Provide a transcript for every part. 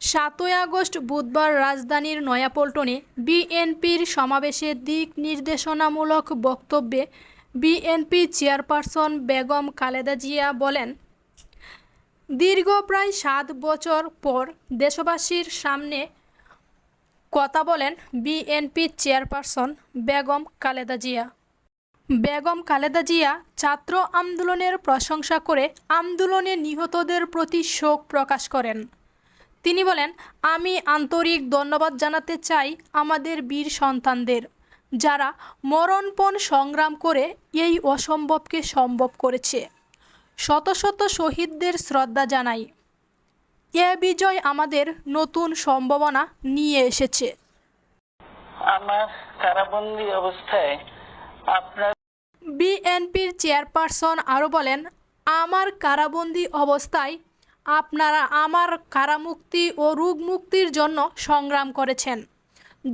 সাতই আগস্ট বুধবার রাজধানীর নয়াপল্টনে বিএনপির সমাবেশে দিক নির্দেশনামূলক বক্তব্যে বিএনপি চেয়ারপারসন বেগম খালেদা জিয়া বলেন, দীর্ঘ প্রায় সাত বছর পর দেশবাসীর সামনে কথা বলেন বিএনপি চেয়ারপারসন বেগম খালেদা জিয়া। বেগম খালেদা জিয়া ছাত্র আন্দোলনের প্রশংসা করে আন্দোলনে নিহতদের প্রতি শোক প্রকাশ করেন। তিনি বলেন, আমি আন্তরিক ধন্যবাদ জানাতে চাই আমাদের বীর সন্তানদের, যারা মরণপণ সংগ্রাম করে এই অসম্ভবকে সম্ভব করেছে। শত শত শহীদদের শ্রদ্ধা জানাই। এ বিজয় আমাদের নতুন সম্ভাবনা নিয়ে এসেছে। আমার কারাবন্দি অবস্থায় বিএনপির চেয়ারপারসন আরও বলেন, আমার কারাবন্দি অবস্থায় আপনারা আমার কারামুক্তি ও রোগ মুক্তির জন্য সংগ্রাম করেছেন।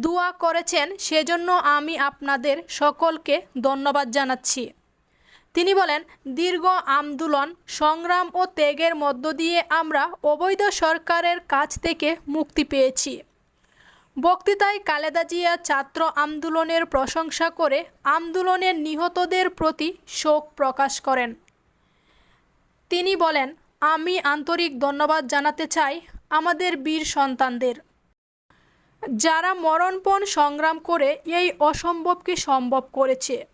দোয়া করেছেন, সেজন্য আমি আপনাদের সকলকে ধন্যবাদ জানাচ্ছি। তিনি বলেন, দীর্ঘ আন্দোলন, সংগ্রাম ও ত্যাগের মধ্য দিয়ে আমরা অবৈধ সরকারের কাছ থেকে মুক্তি পেয়েছি। বক্তৃতায় কালেদা জিয়া ছাত্র আন্দোলনের প্রশংসা করে আন্দোলনের নিহতদের প্রতি শোক প্রকাশ করেন। তিনি বলেন, আমি আন্তরিক ধন্যবাদ জানাতে চাই আমাদের বীর সন্তানদের। যারা মরণপণ সংগ্রাম করে এই অসম্ভবকে সম্ভব করেছে।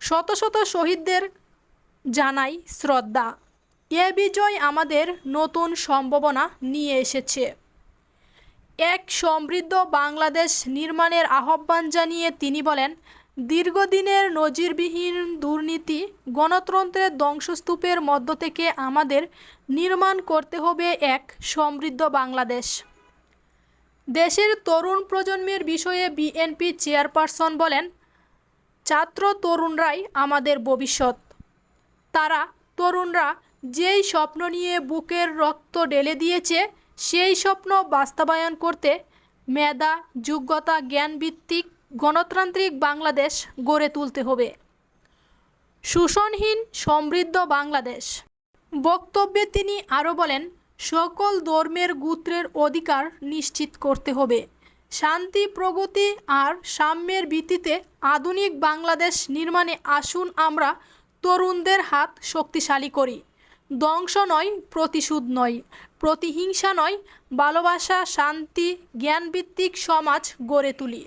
শত শত শহীদদের জানাই শ্রদ্ধা। এ বিজয় আমাদের নতুন সম্ভাবনা নিয়ে এসেছে। এক সমৃদ্ধ বাংলাদেশ নির্মাণের আহ্বান জানিয়ে তিনি বলেন, দীর্ঘদিনের নজিরবিহীন দুর্নীতি গণতন্ত্রের ধ্বংসস্তূপের মধ্য থেকে আমাদের নির্মাণ করতে হবে এক সমৃদ্ধ বাংলাদেশ। দেশের তরুণ প্রজন্মের বিষয়ে বিএনপি চেয়ারপারসন বলেন, ছাত্র তরুণরাই আমাদের ভবিষ্যৎ। তারা তরুণরা যেই স্বপ্ন নিয়ে বুকের রক্ত ঢেলে দিয়েছে সেই স্বপ্ন বাস্তবায়ন করতে মেধা, যোগ্যতা, জ্ঞানভিত্তিক, গণতান্ত্রিক বাংলাদেশ গড়ে তুলতে হবে। শোষণহীন, সমৃদ্ধ বাংলাদেশ। বক্তব্যে তিনি আরও বলেন, সকল ধর্মের গোত্রের অধিকার নিশ্চিত করতে হবে। শান্তি, প্রগতি আর সাম্যের ভিত্তিতে আধুনিক বাংলাদেশ নির্মাণে আসুন আমরা তরুণদের হাত শক্তিশালী করি। ধ্বংস নয়, প্রতিশোধ নয়। প্রতিহিংসা নয় ভালোবাসা শান্তি জ্ঞানভিত্তিক সমাজ গড়ে তুলি।